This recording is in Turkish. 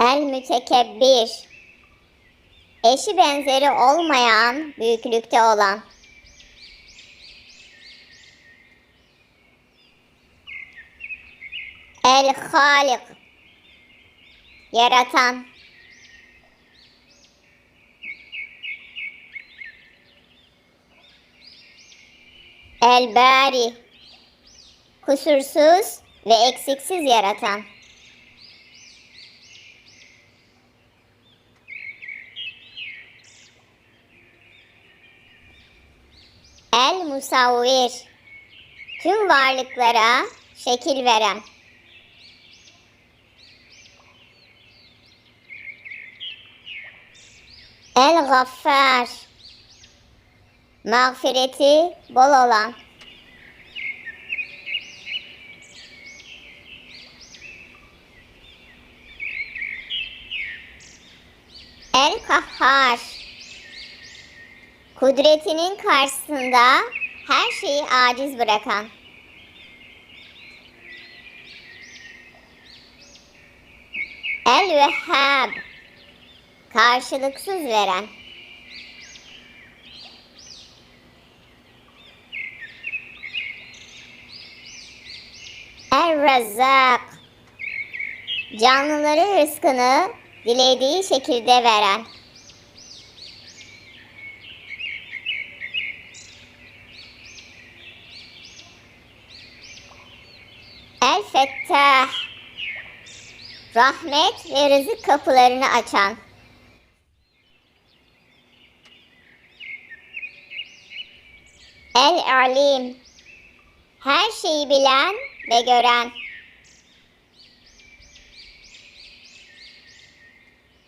El mütekebbir. Eşi benzeri olmayan, büyüklükte olan. El halik. Yaratan. El bari. Kusursuz ve eksiksiz yaratan. El musavvir. Tüm varlıklara şekil veren. El gaffar. Mağfireti bol olan. El kahhar. Kudretinin karşısında her şeyi aciz bırakan. El vehhab. Karşılıksız veren. El razzak. Canlıların rızkını dilediği şekilde veren. El Fettah. Rahmet ve rızık kapılarını açan. El Alim. Her şeyi bilen ve gören.